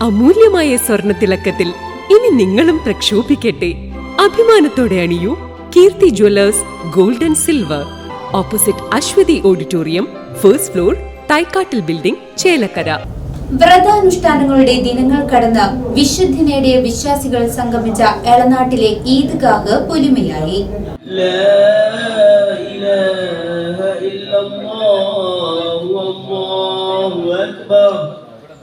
അമൂല്യമായ സ്വർണ്ണ തിളക്കത്തിൽ ഇനി നിങ്ങളും പ്രക്ഷോഭിക്കട്ടെ അഭിമാനത്തോടെ അണിയൂ Keerthi jewellers gold and silver opposite Aswathi auditorium first floor തൈക്കാട്ടിൽ building Chelakkara വ്രതാനുഷ്ഠാനങ്ങളുടെ ദിനങ്ങൾ കടന്ന് വിശുദ്ധി നേടിയ വിശ്വാസികൾ സംഗമിച്ച എളനാട്ടിലെ ഈദ്ഗാഹ് പൊലിമയായി لا إله إلا الله والله أكبر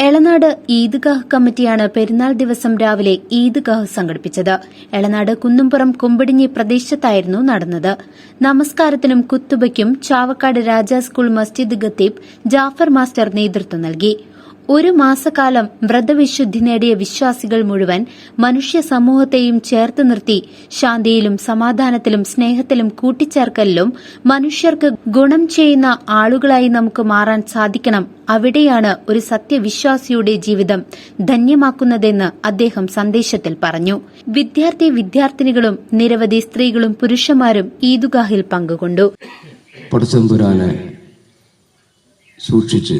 എളനാട് ഈദ്ഗാഹ് കമ്മിറ്റിയാണ് പെരുന്നാൾ ദിവസം രാവിലെ ഈദ്ഗാഹ് സംഘടിപ്പിച്ചത്. എളനാട് കുന്നുംപുറം കുമ്പടിഞ്ഞി പ്രദേശത്തായിരുന്നു നടന്നത്. നമസ്കാരത്തിനും കുത്തുബയ്ക്കും ചാവക്കാട് രാജാ സ്കൂൾ മസ്ജിദ് ഖത്തീബ് ജാഫർ മാസ്റ്റർ നേതൃത്വം നൽകി. ഒരു മാസക്കാലം വ്രതവിശുദ്ധി നേടിയ വിശ്വാസികൾ മുഴുവൻ മനുഷ്യ സമൂഹത്തെയും ചേർത്ത് നിർത്തി ശാന്തിയിലും സമാധാനത്തിലും സ്നേഹത്തിലും കൂട്ടിച്ചേർക്കലിലും മനുഷ്യർക്ക് ഗുണം ചെയ്യുന്ന ആളുകളായി നമുക്ക് മാറാൻ സാധിക്കണം. അവിടെയാണ് ഒരു സത്യവിശ്വാസിയുടെ ജീവിതം ധന്യമാക്കുന്നതെന്ന് അദ്ദേഹം സന്ദേശത്തിൽ പറഞ്ഞു. വിദ്യാർത്ഥി വിദ്യാർത്ഥിനികളും നിരവധി സ്ത്രീകളും പുരുഷന്മാരും ഈദുഗാഹിൽ പങ്കുകൊണ്ടു. സൂക്ഷിച്ച്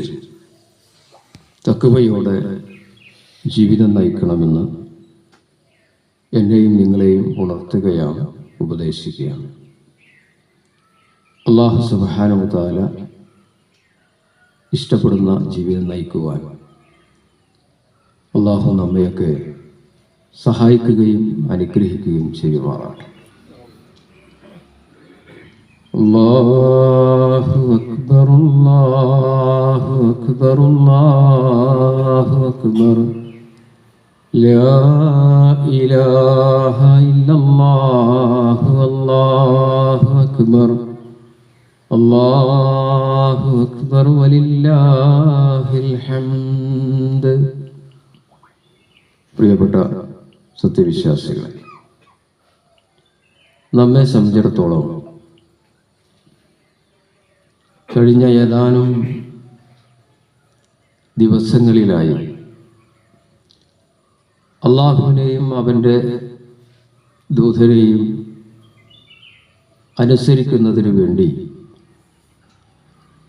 തക്കവയോടെ ജീവിതം നയിക്കണമെന്ന് എന്നെയും നിങ്ങളെയും ഉണർത്തുകയാണ് ഉപദേശിക്കുകയാണ്. അള്ളാഹു സുബാനുതാല ഇഷ്ടപ്പെടുന്ന ജീവിതം നയിക്കുവാൻ അള്ളാഹു നമ്മയൊക്കെ സഹായിക്കുകയും അനുഗ്രഹിക്കുകയും ചെയ്യുമാറാണ് الله أكبر الله أكبر الله أكبر لا إله إلا الله الله أكبر الله أكبر ولله الحمد പ്രിയപ്പെട്ട സത്യവിശ്വാസികളെ നമ്മെ സംബന്ധിച്ചിടത്തോളം കഴിഞ്ഞ ഏതാനും ദിവസങ്ങളിലായി അള്ളാഹുവിനെയും അവന്റെ ദൂതരെയും അനുസരിക്കുന്നതിന് വേണ്ടി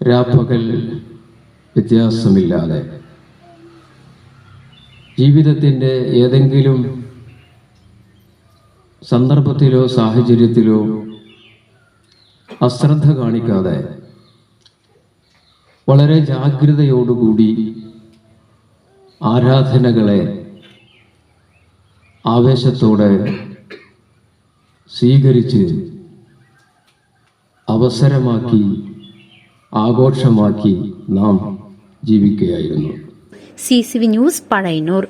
രാപ്പകൽ വ്യത്യാസമില്ലാതെ ജീവിതത്തിന്റെ ഏതെങ്കിലും സന്ദർഭത്തിലോ സാഹചര്യത്തിലോ അശ്രദ്ധ കാണിക്കാതെ വളരെ ജാഗ്രതയോടുകൂടി ആരാധനകളെ ആവേശത്തോടെ സ്വീകരിച്ച് അവസരമാക്കി ആഘോഷമാക്കി നാം ജീവിക്കുകയായിരുന്നു. C C V news Pazhayannur